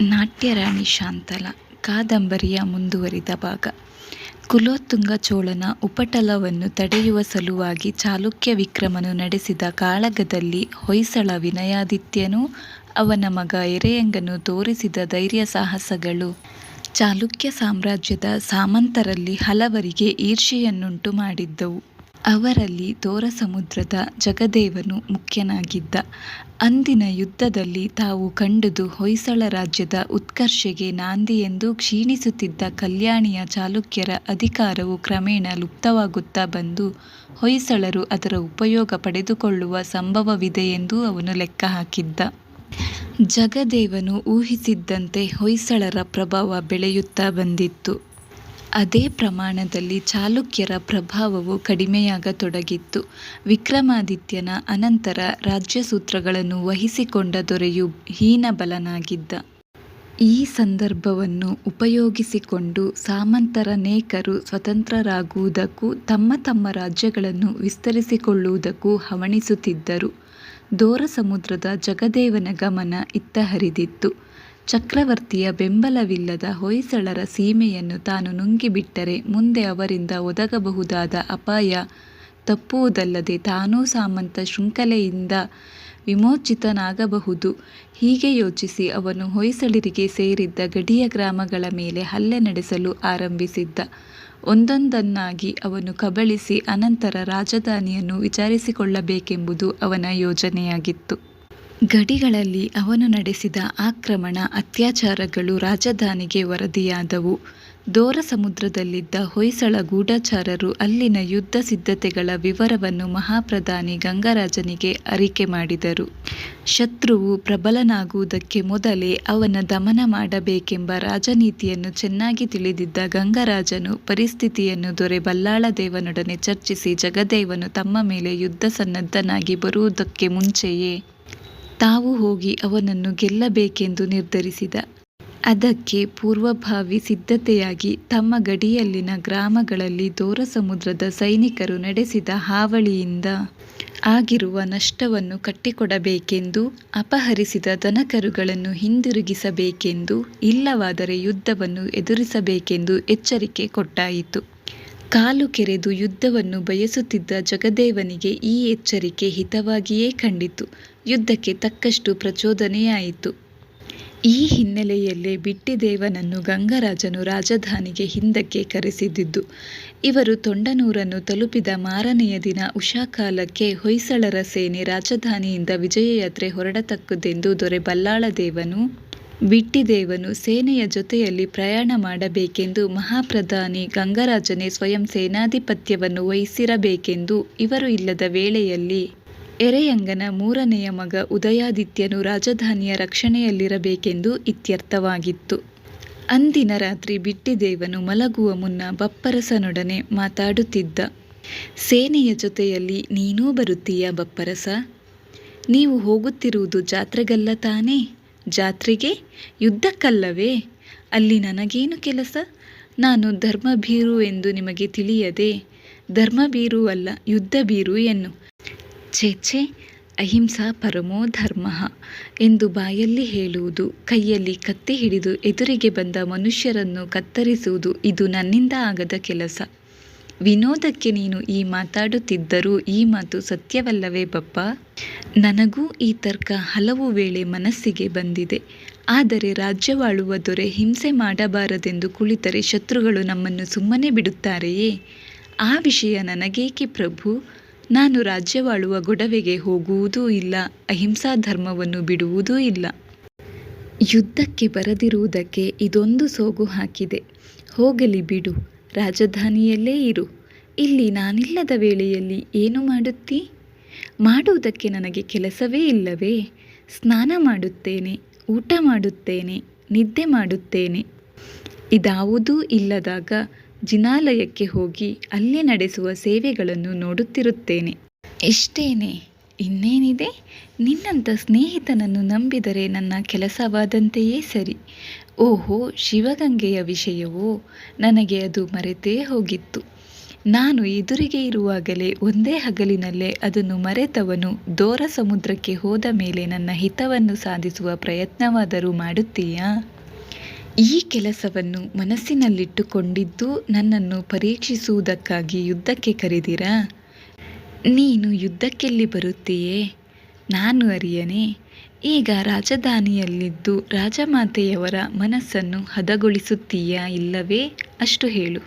ನಾಟ್ಯರಾಣಿ ಶಾಂತಲ, ಕಾದಂಬರಿಯ ಮುಂದುವರಿದ ಭಾಗ. ಕುಲೋತ್ತುಂಗ ಚೋಳನ ಉಪಟಲವನ್ನು ತಡೆಯುವ ಸಲುವಾಗಿ ಚಾಲುಕ್ಯ ವಿಕ್ರಮನು ನಡೆಸಿದ ಕಾಳಗದಲ್ಲಿ ಹೊಯ್ಸಳ ವಿನಯಾದಿತ್ಯನೂ, ಅವನ ಮಗ ಎರೆಯಂಗನು ತೋರಿಸಿದ ಧೈರ್ಯ ಸಾಹಸಗಳು. ಚಾಲುಕ್ಯ ಸಾಮ್ರಾಜ್ಯದ ಸಾಮಂತರಲ್ಲಿ ಹಲವರಿಗೆ ಈರ್ಷೆಯನ್ನುಂಟು ಮಾಡಿದ್ದವು. ಅವರಲ್ಲಿ ತೋರಸಮುದ್ರದ ಜಗದೇವನು ಮುಖ್ಯನಾಗಿದ್ದ. ಅಂದಿನ ಯುದ್ಧದಲ್ಲಿ ತಾವು ಕಂಡುದು ಹೊಯ್ಸಳ ರಾಜ್ಯದ ಉತ್ಕರ್ಷೆಗೆ ನಾಂದಿಯೆಂದು ಕ್ಷೀಣಿಸುತ್ತಿದ್ದ ಕಲ್ಯಾಣಿಯ ಚಾಲುಕ್ಯರ ಅಧಿಕಾರವು ಕ್ರಮೇಣ ಲುಪ್ತವಾಗುತ್ತಾ ಬಂದು ಹೊಯ್ಸಳರು ಅದರ ಉಪಯೋಗ ಪಡೆದುಕೊಳ್ಳುವ ಸಂಭವವಿದೆಯೆಂದು ಅವನು ಲೆಕ್ಕ ಹಾಕಿದ್ದ. ಜಗದೇವನು ಊಹಿಸಿದ್ದಂತೆ ಹೊಯ್ಸಳರ ಪ್ರಭಾವ ಬೆಳೆಯುತ್ತಾ ಬಂದಿತ್ತು. ಅದೇ ಪ್ರಮಾಣದಲ್ಲಿ ಚಾಲುಕ್ಯರ ಪ್ರಭಾವವು ಕಡಿಮೆಯಾಗತೊಡಗಿತ್ತು. ವಿಕ್ರಮಾದಿತ್ಯನ ಅನಂತರ ರಾಜ್ಯಸೂತ್ರಗಳನ್ನು ವಹಿಸಿಕೊಂಡ ದೊರೆಯು ಹೀನಬಲನಾಗಿದ್ದ ಈ ಸಂದರ್ಭವನ್ನು ಉಪಯೋಗಿಸಿಕೊಂಡು ಸಾಮಂತರನೇಕರು ಸ್ವತಂತ್ರರಾಗುವುದಕ್ಕೂ ತಮ್ಮ ತಮ್ಮ ರಾಜ್ಯಗಳನ್ನು ವಿಸ್ತರಿಸಿಕೊಳ್ಳುವುದಕ್ಕೂ ಹವಣಿಸುತ್ತಿದ್ದರು. ದೋರಸಮುದ್ರದ ಜಗದೇವನ ಗಮನ ಇತ್ತ ಹರಿದಿತ್ತು. ಚಕ್ರವರ್ತಿಯ ಬೆಂಬಲವಿಲ್ಲದ ಹೊಯ್ಸಳರ ಸೀಮೆಯನ್ನು ತಾನು ನುಂಗಿಬಿಟ್ಟರೆ ಮುಂದೆ ಅವರಿಂದ ಒದಗಬಹುದಾದ ಅಪಾಯ ತಪ್ಪುವುದಲ್ಲದೆ ತಾನೂ ಸಾಮಂತ ಶೃಂಖಲೆಯಿಂದ ವಿಮೋಚಿತನಾಗಬಹುದು. ಹೀಗೆ ಯೋಚಿಸಿ ಅವನು ಹೊಯ್ಸಳರಿಗೆ ಸೇರಿದ್ದ ಗಡಿಯ ಗ್ರಾಮಗಳ ಮೇಲೆ ಹಲ್ಲೆ ನಡೆಸಲು ಆರಂಭಿಸಿದ್ದ. ಒಂದೊಂದನ್ನಾಗಿ ಅವನು ಕಬಳಿಸಿ ಅನಂತರ ರಾಜಧಾನಿಯನ್ನು ವಿಚಾರಿಸಿಕೊಳ್ಳಬೇಕೆಂಬುದು ಅವನ ಯೋಜನೆಯಾಗಿತ್ತು. ಗಡಿಗಳಲ್ಲಿ ಅವನು ನಡೆಸಿದ ಆಕ್ರಮಣ ಅತ್ಯಾಚಾರಗಳು ರಾಜಧಾನಿಗೆ ವರದಿಯಾದವು. ದೋರ ಸಮುದ್ರದಲ್ಲಿದ್ದ ಹೊಯ್ಸಳ ಗೂಢಚಾರರು ಅಲ್ಲಿನ ಯುದ್ಧ ಸಿದ್ಧತೆಗಳ ವಿವರವನ್ನು ಮಹಾಪ್ರಧಾನಿ ಗಂಗರಾಜನಿಗೆ ಅರಿಕೆ ಮಾಡಿದರು. ಶತ್ರುವು ಪ್ರಬಲನಾಗುವುದಕ್ಕೆ ಮೊದಲೇ ಅವನ ದಮನ ಮಾಡಬೇಕೆಂಬ ರಾಜನೀತಿಯನ್ನು ಚೆನ್ನಾಗಿ ತಿಳಿದಿದ್ದ ಗಂಗರಾಜನು ಪರಿಸ್ಥಿತಿಯನ್ನು ದೊರೆ ಬಲ್ಲಾಳದೇವನೊಡನೆ ಚರ್ಚಿಸಿ ಜಗದೇವನು ತಮ್ಮ ಮೇಲೆ ಯುದ್ಧ ಸನ್ನದ್ಧನಾಗಿ ಬರುವುದಕ್ಕೆ ಮುಂಚೆಯೇ ತಾವು ಹೋಗಿ ಅವನನ್ನು ಗೆಲ್ಲಬೇಕೆಂದು ನಿರ್ಧರಿಸಿದ. ಅದಕ್ಕೆ ಪೂರ್ವಭಾವಿ ಸಿದ್ಧತೆಯಾಗಿ ತಮ್ಮ ಗಡಿಯಲ್ಲಿನ ಗ್ರಾಮಗಳಲ್ಲಿ ದೋರಸಮುದ್ರದ ಸೈನಿಕರು ನಡೆಸಿದ ಹಾವಳಿಯಿಂದ ಆಗಿರುವ ನಷ್ಟವನ್ನು ಕಟ್ಟಿಕೊಡಬೇಕೆಂದು, ಅಪಹರಿಸಿದ ದನಕರುಗಳನ್ನು ಹಿಂದಿರುಗಿಸಬೇಕೆಂದು, ಇಲ್ಲವಾದರೆ ಯುದ್ಧವನ್ನು ಎದುರಿಸಬೇಕೆಂದು ಎಚ್ಚರಿಕೆ ಕೊಟ್ಟಾಯಿತು. ಕಾಲು ಕೆರೆದು ಯುದ್ಧವನ್ನು ಬಯಸುತ್ತಿದ್ದ ಜಗದೇವನಿಗೆ ಈ ಎಚ್ಚರಿಕೆ ಹಿತವಾಗಿಯೇ ಕಂಡಿತು ಯುದ್ಧಕ್ಕೆ ತಕ್ಕಷ್ಟು ಪ್ರಚೋದನೆಯಾಯಿತು ಈ ಹಿನ್ನೆಲೆಯಲ್ಲೇ ಬಿಟ್ಟಿದೇವನನ್ನು ಗಂಗರಾಜನು ರಾಜಧಾನಿಗೆ ಹಿಂದಕ್ಕೆ ಕರೆಸಿದ್ದಿದ್ದು. ಇವರು ತೊಂಡನೂರನ್ನು ತಲುಪಿದ ಮಾರನೆಯ ದಿನ ಉಷಾಕಾಲಕ್ಕೆ ಹೊಯ್ಸಳರ ಸೇನೆ ರಾಜಧಾನಿಯಿಂದ ವಿಜಯಯಾತ್ರೆ ಹೊರಡತಕ್ಕದ್ದೆಂದು ದೊರೆ ಬಲ್ಲಾಳದೇವನು ಬಿಟ್ಟಿದೇವನು ಸೇನೆಯ ಜೊತೆಯಲ್ಲಿ ಪ್ರಯಾಣ ಮಾಡಬೇಕೆಂದು ಮಹಾಪ್ರಧಾನಿ ಗಂಗರಾಜನೇ ಸ್ವಯಂ ಸೇನಾಧಿಪತ್ಯವನ್ನು ವಹಿಸಿರಬೇಕೆಂದು ಇವರು ಇಲ್ಲದ ವೇಳೆಯಲ್ಲಿ ಎರೆಯಂಗನ ಮೂರನೆಯ ಮಗ ಉದಯಾದಿತ್ಯನು ರಾಜಧಾನಿಯ ರಕ್ಷಣೆಯಲ್ಲಿರಬೇಕೆಂದು ಇತ್ಯರ್ಥವಾಗಿತ್ತು. ಅಂದಿನ ರಾತ್ರಿ ಬಿಟ್ಟಿದೇವನು ಮಲಗುವ ಮುನ್ನ ಬಪ್ಪರಸನೊಡನೆ ಮಾತಾಡುತ್ತಿದ್ದ. ಸೇನೆಯ ಜೊತೆಯಲ್ಲಿ ನೀನೂ ಬರುತ್ತೀಯ ಬಪ್ಪರಸ? ನೀವು ಹೋಗುತ್ತಿರುವುದು ಜಾತ್ರೆಗಲ್ಲ ತಾನೇ? ಜಾತ್ರೆಗೆ? ಯುದ್ಧಕ್ಕಲ್ಲವೇ? ಅಲ್ಲಿ ನನಗೇನು ಕೆಲಸ? ನಾನು ಧರ್ಮಭೀರು ಎಂದು ನಿಮಗೆ ತಿಳಿಯದೆ, ಧರ್ಮಭೀರು ಅಲ್ಲ, ಯುದ್ಧಭೀರು ಎನ್ನು. ಛೇ ಅಹಿಂಸಾ ಪರಮೋ ಧರ್ಮ ಎಂದು ಬಾಯಲ್ಲಿ ಹೇಳುವುದು, ಕೈಯಲ್ಲಿ ಕತ್ತಿ ಹಿಡಿದು ಎದುರಿಗೆ ಬಂದ ಮನುಷ್ಯರನ್ನು ಕತ್ತರಿಸುವುದು ಇದು ನನ್ನಿಂದ ಆಗದ ಕೆಲಸ. ವಿನೋದಕ್ಕೆ ನೀನು ಈ ಮಾತಾಡುತ್ತಿದ್ದರೂ ಈ ಮಾತು ಸತ್ಯವಲ್ಲವೇ ಬಪ್ಪ? ನನಗೂ ಈ ತರ್ಕ ಹಲವು ವೇಳೆ ಮನಸ್ಸಿಗೆ ಬಂದಿದೆ. ಆದರೆ ರಾಜ್ಯವಾಳುವ ದೊರೆ ಹಿಂಸೆ ಮಾಡಬಾರದೆಂದು ಕುಳಿತರೆ ಶತ್ರುಗಳು ನಮ್ಮನ್ನು ಸುಮ್ಮನೆ ಬಿಡುತ್ತಾರೆಯೇ? ಆ ವಿಷಯ ನನಗೇಕೆ ಪ್ರಭು? ನಾನು ರಾಜ್ಯವಾಳುವ ಗೊಡವೆಗೆ ಹೋಗುವುದೂ ಇಲ್ಲ, ಅಹಿಂಸಾ ಧರ್ಮವನ್ನು ಬಿಡುವುದೂ ಇಲ್ಲ. ಯುದ್ಧಕ್ಕೆ ಬರದಿರುವುದಕ್ಕೆ ಇದೊಂದು ಸೋಗು ಹಾಕಿದೆ. ಹೋಗಲಿ ಬಿಡು ರಾಜಧಾನಿಯಲ್ಲೇ ಇರು. ಇಲ್ಲಿ ನಾನಿಲ್ಲದ ವೇಳೆಯಲ್ಲಿ ಏನು ಮಾಡುತ್ತೀ? ಮಾಡುವುದಕ್ಕೆ ನನಗೆ ಕೆಲಸವೇ ಇಲ್ಲವೇ? ಸ್ನಾನ ಮಾಡುತ್ತೇನೆ, ಊಟ ಮಾಡುತ್ತೇನೆ, ನಿದ್ದೆ ಮಾಡುತ್ತೇನೆ. ಇದಾವುದೂ ಇಲ್ಲದಾಗ ಜಿನಾಲಯಕ್ಕೆ ಹೋಗಿ ಅಲ್ಲಿ ನಡೆಸುವ ಸೇವೆಗಳನ್ನು ನೋಡುತ್ತಿರುತ್ತೇನೆ. ಎಷ್ಟೇನೆ? ಇನ್ನೇನಿದೆ? ನಿನ್ನಂಥ ಸ್ನೇಹಿತನನ್ನು ನಂಬಿದರೆ ನನ್ನ ಕೆಲಸವಾದಂತೆಯೇ ಸರಿ. ಓಹೋ, ಶಿವಗಂಗೆಯ ವಿಷಯವೋ? ನನಗೆ ಅದು ಮರೆತೇ ಹೋಗಿತ್ತು. ನಾನು ಎದುರಿಗೆ ಇರುವಾಗಲೇ ಒಂದೇ ಹಗಲಿನಲ್ಲೇ ಅದನ್ನು ಮರೆತವನು ದೋರ ಸಮುದ್ರಕ್ಕೆ ಹೋದ ಮೇಲೆ ನನ್ನ ಹಿತವನ್ನು ಸಾಧಿಸುವ ಪ್ರಯತ್ನವಾದರೂ ಮಾಡುತ್ತೀಯಾ? ಈ ಕೆಲಸವನ್ನು ಮನಸ್ಸಿನಲ್ಲಿಟ್ಟುಕೊಂಡಿದ್ದು ನನ್ನನ್ನು ಪರೀಕ್ಷಿಸುವುದಕ್ಕಾಗಿ ಯುದ್ಧಕ್ಕೆ ಕರೆದಿರಾ? ನೀನು ಯುದ್ಧಕ್ಕೆಲ್ಲಿ ಬರುತ್ತೀಯೇ? ನಾನು ಅರಿಯನೆ ಈಗ ರಾಜಧಾನಿಯಲ್ಲಿದ್ದು ರಾಜಮಾತೆಯವರ ಮನಸ್ಸನ್ನು ಹದಗೊಳಿಸುತ್ತೀಯಾ ಇಲ್ಲವೇ? ಅಷ್ಟು ಹೇಳು.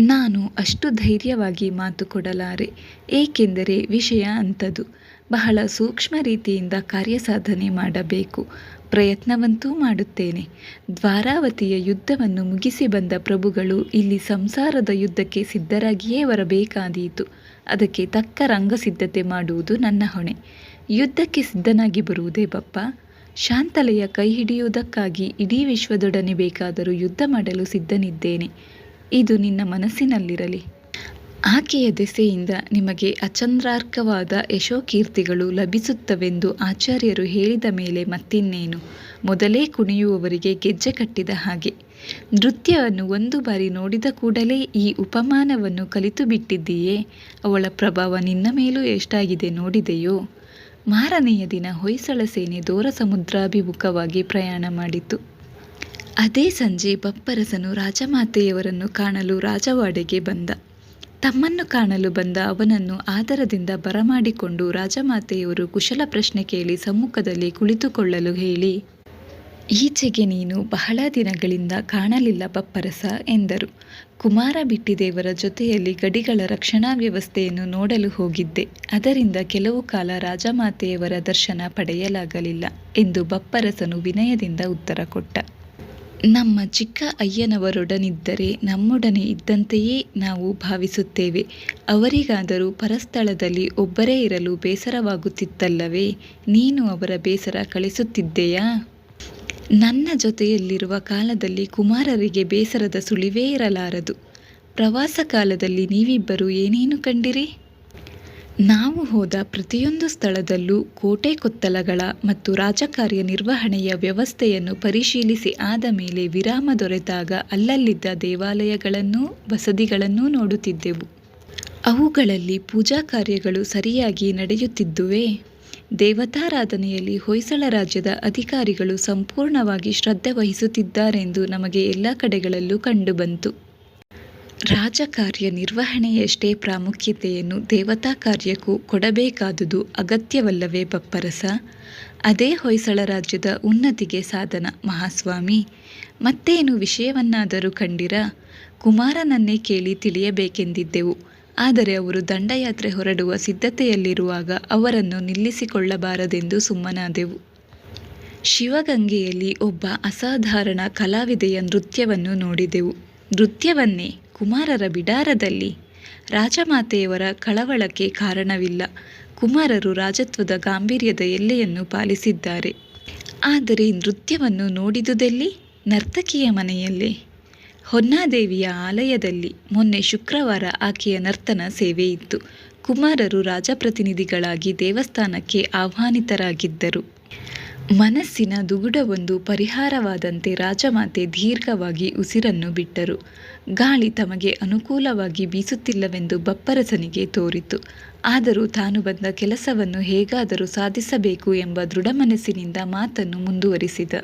ನಾನು ಅಷ್ಟು ಧೈರ್ಯವಾಗಿ ಮಾತು ಕೊಡಲಾರೆ, ಏಕೆಂದರೆ ವಿಷಯ ಅಂಥದ್ದು ಬಹಳ ಸೂಕ್ಷ್ಮ ರೀತಿಯಿಂದ ಕಾರ್ಯಸಾಧನೆ ಮಾಡಬೇಕು, ಪ್ರಯತ್ನವಂತೂ ಮಾಡುತ್ತೇನೆ. ದ್ವಾರಾವತಿಯ ಯುದ್ಧವನ್ನು ಮುಗಿಸಿ ಬಂದ ಪ್ರಭುಗಳು ಇಲ್ಲಿ ಸಂಸಾರದ ಯುದ್ಧಕ್ಕೆ ಸಿದ್ಧರಾಗಿಯೇ ಬರಬೇಕಾದೀತು ಅದಕ್ಕೆ ತಕ್ಕ ರಂಗಸಿದ್ಧತೆ ಮಾಡುವುದು ನನ್ನ ಹೊಣೆ. ಯುದ್ಧಕ್ಕೆ ಸಿದ್ಧನಾಗಿ ಬರುವುದೇ ಬಪ್ಪ. ಶಾಂತಲೆಯ ಕೈ ಹಿಡಿಯುವುದಕ್ಕಾಗಿ ಇಡೀ ವಿಶ್ವದೊಡನೆ ಬೇಕಾದರೂ ಯುದ್ಧ ಮಾಡಲು ಸಿದ್ಧನಿದ್ದೇನೆ. ಇದು ನಿನ್ನ ಮನಸ್ಸಿನಲ್ಲಿರಲಿ. ಆಕೆಯ ದೆಸೆಯಿಂದ ನಿಮಗೆ ಅಚಂದ್ರಾರ್ಕವಾದ ಯಶೋಕೀರ್ತಿಗಳು ಲಭಿಸುತ್ತವೆಂದು ಆಚಾರ್ಯರು ಹೇಳಿದ ಮೇಲೆ ಮತ್ತಿನ್ನೇನು? ಮೊದಲೇ ಕುಣಿಯುವವರಿಗೆ ಗೆಜ್ಜೆ ಕಟ್ಟಿದ ಹಾಗೆ. ನೃತ್ಯವನ್ನು ಒಂದು ಬಾರಿ ನೋಡಿದ ಕೂಡಲೇ ಈ ಉಪಮಾನವನ್ನು ಕಲಿತು ಬಿಟ್ಟಿದ್ದೀಯೇ ಅವಳ ಪ್ರಭಾವ ನಿನ್ನ ಮೇಲೂ ಎಷ್ಟಾಗಿದೆ ನೋಡಿದೆಯೋ? ಮಾರನೆಯ ದಿನ ಹೊಯ್ಸಳ ಸೇನೆ ದೂರ ಸಮುದ್ರಾಭಿಮುಖವಾಗಿ ಪ್ರಯಾಣ ಮಾಡಿತು ಅದೇ ಸಂಜೆ ಬಪ್ಪರಸನು ರಾಜಮಾತೆಯವರನ್ನು ಕಾಣಲು ರಾಜವಾಡೆಗೆ ಬಂದ. ತಮ್ಮನ್ನು ಕಾಣಲು ಬಂದ ಅವನನ್ನು ಆದರದಿಂದ ಬರಮಾಡಿಕೊಂಡು ರಾಜಮಾತೆಯವರು ಕುಶಲ ಪ್ರಶ್ನೆ ಕೇಳಿ ಸಮ್ಮುಖದಲ್ಲಿ ಕುಳಿತುಕೊಳ್ಳಲು ಹೇಳಿ ಈಚೆಗೆ ನೀನು ಬಹಳ ದಿನಗಳಿಂದ ಕಾಣಲಿಲ್ಲ ಬಪ್ಪರಸ ಎಂದರು. ಕುಮಾರ ಬಿಟ್ಟಿದೇವರ ಜೊತೆಯಲ್ಲಿ ಗಡಿಗಳ ರಕ್ಷಣಾ ವ್ಯವಸ್ಥೆಯನ್ನು ನೋಡಲು ಹೋಗಿದ್ದೆ. ಅದರಿಂದ ಕೆಲವು ಕಾಲ ರಾಜಮಾತೆಯವರ ದರ್ಶನ ಪಡೆಯಲಾಗಲಿಲ್ಲ ಎಂದು ಬಪ್ಪರಸನು ವಿನಯದಿಂದ ಉತ್ತರ ಕೊಟ್ಟ. ನಮ್ಮ ಚಿಕ್ಕ ಅಯ್ಯನವರೊಡನಿದ್ದರೆ ನಮ್ಮೊಡನೆ ಇದ್ದಂತೆಯೇ ನಾವು ಭಾವಿಸುತ್ತೇವೆ. ಅವರಿಗಾದರೂ ಪರಸ್ಥಳದಲ್ಲಿ ಒಬ್ಬರೇ ಇರಲು ಬೇಸರವಾಗುತ್ತಿತ್ತಲ್ಲವೇ? ನೀನು ಅವರ ಬೇಸರ ಕಳಿಸುತ್ತಿದ್ದೆಯಾ? ನನ್ನ ಜೊತೆಯಲ್ಲಿರುವ ಕಾಲದಲ್ಲಿ ಕುಮಾರರಿಗೆ ಬೇಸರದ ಸುಳಿವೇ ಇರಲಾರದು. ಪ್ರವಾಸ ಕಾಲದಲ್ಲಿ ನೀವಿಬ್ಬರು ಏನೇನು ಕಂಡಿರಿ? ನಾವು ಹೋದ ಪ್ರತಿಯೊಂದು ಸ್ಥಳದಲ್ಲೂ ಕೋಟೆ ಕೊತ್ತಲಗಳ ಮತ್ತು ರಾಜಕಾರ್ಯ ನಿರ್ವಹಣೆಯ ವ್ಯವಸ್ಥೆಯನ್ನು ಪರಿಶೀಲಿಸಿ ಆದ ಮೇಲೆ ವಿರಾಮ ದೊರೆತಾಗ ಅಲ್ಲಲ್ಲಿದ್ದ ದೇವಾಲಯಗಳನ್ನೂ ಬಸದಿಗಳನ್ನೂ ನೋಡುತ್ತಿದ್ದೆವು. ಅವುಗಳಲ್ಲಿ ಪೂಜಾ ಕಾರ್ಯಗಳು ಸರಿಯಾಗಿ ನಡೆಯುತ್ತಿದ್ದುವೇ? ದೇವತಾರಾಧನೆಯಲ್ಲಿ ಹೊಯ್ಸಳ ರಾಜ್ಯದ ಅಧಿಕಾರಿಗಳು ಸಂಪೂರ್ಣವಾಗಿ ಶ್ರದ್ಧೆ ವಹಿಸುತ್ತಿದ್ದಾರೆಂದು ನಮಗೆ ಎಲ್ಲ ಕಡೆಗಳಲ್ಲೂ ಕಂಡುಬಂತು. ರಾಜಕಾರ್ಯ ನಿರ್ವಹಣೆಯಷ್ಟೇ ಪ್ರಾಮುಖ್ಯತೆಯನ್ನು ದೇವತಾ ಕಾರ್ಯಕ್ಕೂ ಕೊಡಬೇಕಾದುದು ಅಗತ್ಯವಲ್ಲವೇ ಬಪ್ಪರಸ ಅದೇ ಹೊಯ್ಸಳ ರಾಜ್ಯದ ಉನ್ನತಿಗೆ ಸಾಧನ ಮಹಾಸ್ವಾಮಿ. ಮತ್ತೇನು ವಿಷಯವನ್ನಾದರೂ ಕಂಡಿರ? ಕುಮಾರನನ್ನೇ ಕೇಳಿ ತಿಳಿಯಬೇಕೆಂದಿದ್ದೆವು. ಆದರೆ ಅವರು ದಂಡಯಾತ್ರೆ ಹೊರಡುವ ಸಿದ್ಧತೆಯಲ್ಲಿರುವಾಗ ಅವರನ್ನು ನಿಲ್ಲಿಸಿಕೊಳ್ಳಬಾರದೆಂದು ಸುಮ್ಮನಾದೆವು. ಶಿವಗಂಗೆಯಲ್ಲಿ ಒಬ್ಬ ಅಸಾಧಾರಣ ಕಲಾವಿದೆಯ ನೃತ್ಯವನ್ನು ನೋಡಿದೆವು. ನೃತ್ಯವನ್ನೇ ಕುಮಾರರ ಬಿಡಾರದಲ್ಲಿ ರಾಜಮಾತೆಯವರ ಕಳವಳಕ್ಕೆ ಕಾರಣವಿಲ್ಲ. ಕುಮಾರರು ರಾಜತ್ವದ ಗಾಂಭೀರ್ಯದ ಎಲ್ಲೆಯನ್ನು ಪಾಲಿಸಿದ್ದಾರೆ. ಆದರೆ ನೃತ್ಯವನ್ನು ನೋಡಿದುದೆಲ್ಲಿ? ನರ್ತಕಿಯ ಮನೆಯಲ್ಲೇ. ಹೊನ್ನಾದೇವಿಯ ಆಲಯದಲ್ಲಿ ಮೊನ್ನೆ ಶುಕ್ರವಾರ ಆಕೆಯ ನರ್ತನ ಸೇವೆ ಇತ್ತು. ಕುಮಾರರು ರಾಜಪ್ರತಿನಿಧಿಗಳಾಗಿ ದೇವಸ್ಥಾನಕ್ಕೆ ಆಹ್ವಾನಿತರಾಗಿದ್ದರು. ಮನಸ್ಸಿನ ದುಗುಡವೊಂದು ಪರಿಹಾರವಾದಂತೆ ರಾಜಮಾತೆ ದೀರ್ಘವಾಗಿ ಉಸಿರನ್ನು ಬಿಟ್ಟರು. ಗಾಳಿ ತಮಗೆ ಅನುಕೂಲವಾಗಿ ಬೀಸುತ್ತಿಲ್ಲವೆಂದು ಬಪ್ಪರಸನಿಗೆ ತೋರಿತು. ಆದರೂ ತಾನು ಬಂದ ಕೆಲಸವನ್ನು ಹೇಗಾದರೂ ಸಾಧಿಸಬೇಕು ಎಂಬ ದೃಢಮನಸ್ಸಿನಿಂದ ಮಾತನ್ನು ಮುಂದುವರಿಸಿದ.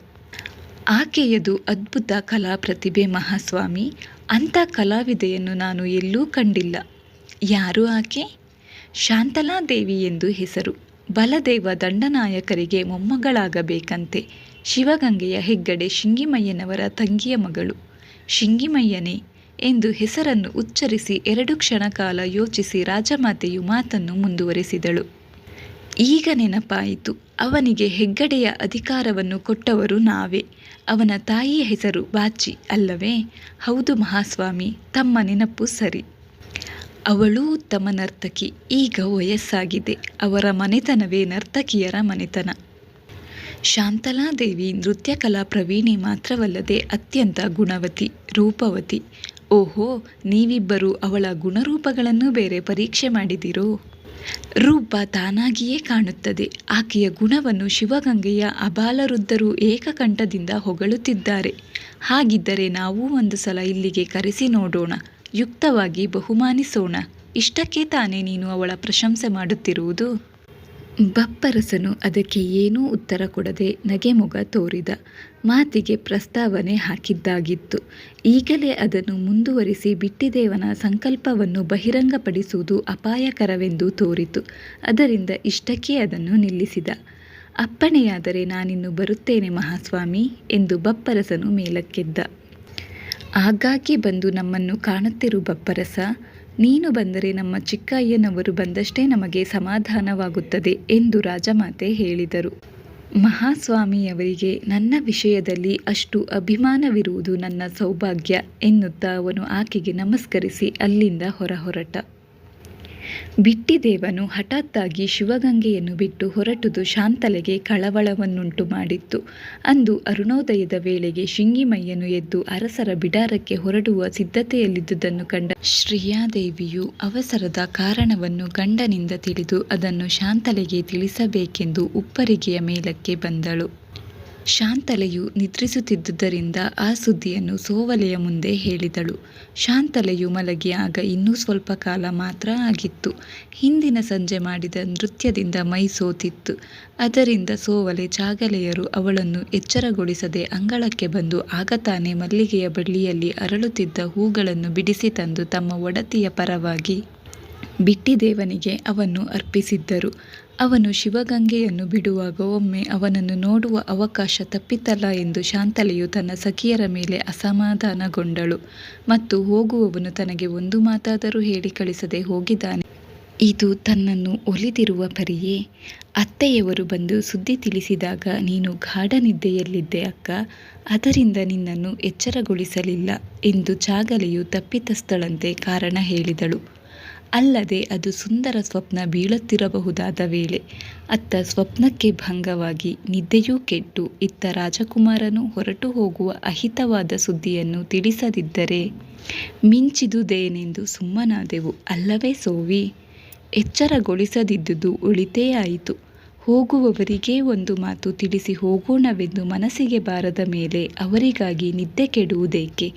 ಆಕೆಯದು ಅದ್ಭುತ ಕಲಾ ಪ್ರತಿಭೆ ಮಹಾಸ್ವಾಮಿ, ಅಂಥ ಕಲಾವಿದೆಯನ್ನು ನಾನು ಎಲ್ಲೂ ಕಂಡಿಲ್ಲ. ಯಾರು ಆಕೆ? ಶಾಂತಲಾದೇವಿ ಎಂದು ಹೆಸರು. ಬಲದೇವ ದಂಡನಾಯಕರಿಗೆ ಮೊಮ್ಮಗಳಾಗಬೇಕಂತೆ. ಶಿವಗಂಗೆಯ ಹೆಗ್ಗಡೆ ಶಿಂಗಿಮಯ್ಯನವರ ತಂಗಿಯ ಮಗಳು. ಶಿಂಗಿಮಯ್ಯನೇ ಎಂದು ಹೆಸರನ್ನು ಉಚ್ಚರಿಸಿ ಎರಡು ಕ್ಷಣ ಕಾಲ ಯೋಚಿಸಿ ರಾಜಮಾತೆಯು ಮಾತನ್ನು ಮುಂದುವರೆಸಿದಳು. ಈಗ ನೆನಪಾಯಿತು. ಅವನಿಗೆ ಹೆಗ್ಗಡೆಯ ಅಧಿಕಾರವನ್ನು ಕೊಟ್ಟವರು ನಾವೇ. ಅವನ ತಾಯಿಯ ಹೆಸರು ಬಾಚಿ ಅಲ್ಲವೇ? ಹೌದು ಮಹಾಸ್ವಾಮಿ, ತಮ್ಮ ನೆನಪು ಸರಿ. ಅವಳೂ ಉತ್ತಮ ನರ್ತಕಿ, ಈಗ ವಯಸ್ಸಾಗಿದೆ. ಅವರ ಮನೆತನವೇ ನರ್ತಕಿಯರ ಮನೆತನ. ಶಾಂತಲಾದೇವಿ ನೃತ್ಯಕಲಾ ಪ್ರವೀಣೆ ಮಾತ್ರವಲ್ಲದೆ ಅತ್ಯಂತ ಗುಣವತಿ, ರೂಪವತಿ. ಓಹೋ, ನೀವಿಬ್ಬರು ಅವಳ ಗುಣರೂಪಗಳನ್ನು ಬೇರೆ ಪರೀಕ್ಷೆ ಮಾಡಿದಿರೋ ರೂಪ ತಾನಾಗಿಯೇ ಕಾಣುತ್ತದೆ. ಆಕೆಯ ಗುಣವನ್ನು ಶಿವಗಂಗೆಯ ಅಬಾಲವೃದ್ಧರು ಏಕಕಂಠದಿಂದ ಹೊಗಳುತ್ತಿದ್ದಾರೆ. ಹಾಗಿದ್ದರೆ ನಾವೂ ಒಂದು ಸಲ ಇಲ್ಲಿಗೆ ಕರೆಸಿ ನೋಡೋಣ. ಯುಕ್ತವಾಗಿ ಬಹುಮಾನಿಸೋಣ. ಇಷ್ಟಕ್ಕೆ ತಾನೇ ನೀನು ಅವಳ ಪ್ರಶಂಸೆ ಮಾಡುತ್ತಿರುವುದು? ಬಪ್ಪರಸನು ಅದಕ್ಕೆ ಏನೂ ಉತ್ತರ ಕೊಡದೆ ನಗೆಮೊಗ ತೋರಿದ. ಮಾತಿಗೆ ಪ್ರಸ್ತಾವನೆ ಹಾಕಿದ್ದಾಗಿತ್ತು. ಈಗಲೇ ಅದನ್ನು ಮುಂದುವರಿಸಿ ಬಿಟ್ಟಿದೇವನ ಸಂಕಲ್ಪವನ್ನು ಬಹಿರಂಗಪಡಿಸುವುದು ಅಪಾಯಕರವೆಂದು ತೋರಿತು. ಅದರಿಂದ ಇಷ್ಟಕ್ಕೆ ಅದನ್ನು ನಿಲ್ಲಿಸಿದ. ಅಪ್ಪಣೆಯಾದರೆ ನಾನಿನ್ನು ಬರುತ್ತೇನೆ ಮಹಾಸ್ವಾಮಿ ಎಂದು ಬಪ್ಪರಸನು ಮೇಲಕ್ಕೆದ್ದ. ಆಗಾಗ್ಗೆ ಬಂದು ನಮ್ಮನ್ನು ಕಾಣುತ್ತಿರು ಬಪ್ಪರಸ. ನೀನು ಬಂದರೆ ನಮ್ಮ ಚಿಕ್ಕಯ್ಯನವರು ಬಂದಷ್ಟೇ ನಮಗೆ ಸಮಾಧಾನವಾಗುತ್ತದೆ ಎಂದು ರಾಜಮಾತೆ ಹೇಳಿದರು. ಮಹಾಸ್ವಾಮಿಯವರಿಗೆ, ನನ್ನ ವಿಷಯದಲ್ಲಿ ಅಷ್ಟು ಅಭಿಮಾನವಿರುವುದು ನನ್ನ ಸೌಭಾಗ್ಯ ಎನ್ನುತ್ತಾ ಅವನು ಆಕೆಗೆ ನಮಸ್ಕರಿಸಿ ಅಲ್ಲಿಂದ ಹೊರಹೊರಟ. ಬಿಟ್ಟಿದೇವನು ಹಠಾತ್ತಾಗಿ ಶಿವಗಂಗೆಯನ್ನು ಬಿಟ್ಟು ಹೊರಟುದು ಶಾಂತಲೆಗೆ ಕಳವಳವನ್ನುಂಟು ಮಾಡಿತ್ತು. ಅಂದು ಅರುಣೋದಯದ ವೇಳೆಗೆ ಶಿಂಗಿಮಯ್ಯನು ಎದ್ದು ಅರಸರ ಬಿಡಾರಕ್ಕೆ ಹೊರಡುವ ಸಿದ್ಧತೆಯಲ್ಲಿದ್ದುದನ್ನು ಕಂಡ ಶ್ರೀಯಾದೇವಿಯು ಅವಸರದ ಕಾರಣವನ್ನು ಗಂಡನಿಂದ ತಿಳಿದು ಅದನ್ನು ಶಾಂತಲೆಗೆ ತಿಳಿಸಬೇಕೆಂದು ಉಪ್ಪರಿಗೆಯ ಮೇಲಕ್ಕೆ ಬಂದಳು. ಶಾಂತಲೆಯು ನಿದ್ರಿಸುತ್ತಿದ್ದುದರಿಂದ ಆ ಸುದ್ದಿಯನ್ನು ಸೋವಲೆಯ ಮುಂದೆ ಹೇಳಿದಳು. ಶಾಂತಲೆಯು ಮಲಗಿ ಆಗ ಇನ್ನೂ ಸ್ವಲ್ಪ ಕಾಲ ಮಾತ್ರ ಆಗಿತ್ತು. ಹಿಂದಿನ ಸಂಜೆ ಮಾಡಿದ ನೃತ್ಯದಿಂದ ಮೈ ಸೋತಿತ್ತು. ಅದರಿಂದ ಸೋವಲೆ ಚಾಗಲೆಯರು ಅವಳನ್ನು ಎಚ್ಚರಗೊಳಿಸದೆ ಅಂಗಳಕ್ಕೆ ಬಂದು ಆಗ ತಾನೇ ಮಲ್ಲಿಗೆಯ ಬಳ್ಳಿಯಲ್ಲಿ ಅರಳುತ್ತಿದ್ದ ಹೂಗಳನ್ನು ಬಿಡಿಸಿ ತಂದು ತಮ್ಮ ಒಡತಿಯ ಪರವಾಗಿ ಬಿಟ್ಟಿದೇವನಿಗೆ ಅವನ್ನು ಅರ್ಪಿಸಿದ್ದರು. ಅವನು ಶಿವಗಂಗೆಯನ್ನು ಬಿಡುವಾಗ ಒಮ್ಮೆ ಅವನನ್ನು ನೋಡುವ ಅವಕಾಶ ತಪ್ಪಿತಲ್ಲ ಎಂದು ಶಾಂತಲೆಯು ತನ್ನ ಸಖಿಯರ ಮೇಲೆ ಅಸಮಾಧಾನಗೊಂಡಳು. ಮತ್ತು ಹೋಗುವವನು ತನಗೆ ಒಂದು ಮಾತಾದರೂ ಹೇಳಿ ಕಳಿಸದೆ ಹೋಗಿದ್ದಾನೆ. ಇದು ತನ್ನನ್ನು ಒಲಿದಿರುವ ಪರಿಯೇ, ಅತ್ತೆಯವರು ಬಂದು ಸುದ್ದಿ ತಿಳಿಸಿದಾಗ, ನೀನು ಗಾಢನಿದ್ದೆಯಲ್ಲಿದ್ದೆ ಅಕ್ಕ, ಅದರಿಂದ ನಿನ್ನನ್ನು ಎಚ್ಚರಗೊಳಿಸಲಿಲ್ಲ ಎಂದು ಚಾಗಲೆಯು ತಪ್ಪಿತಸ್ಥಳಂತೆ ಕಾರಣ ಹೇಳಿದಳು. ಅಲ್ಲದೆ ಅದು ಸುಂದರ ಸ್ವಪ್ನ ಬೀಳುತ್ತಿರಬಹುದಾದ ವೇಳೆ. ಅತ್ತ ಸ್ವಪ್ನಕ್ಕೆ ಭಂಗವಾಗಿ ನಿದ್ದೆಯೂ ಕೆಟ್ಟು ಇತ್ತ ರಾಜಕುಮಾರನು ಹೊರಟು ಹೋಗುವ ಅಹಿತವಾದ ಸುದ್ದಿಯನ್ನು ತಿಳಿಸದಿದ್ದರೆ ಮಿಂಚಿದುದೇನೆಂದು ಸುಮ್ಮನಾದೆವು. ಅಲ್ಲವೇ ಸೋವಿ? ಎಚ್ಚರಗೊಳಿಸದಿದ್ದುದು ಉಳಿತೇ ಆಯಿತು ಹೋಗುವವರಿಗೇ ಒಂದು ಮಾತು ತಿಳಿಸಿ ಹೋಗೋಣವೆಂದು ಮನಸ್ಸಿಗೆ ಬಾರದ ಮೇಲೆ ಅವರಿಗಾಗಿ ನಿದ್ದೆ ಕೆಡುವುದೇಕೆ?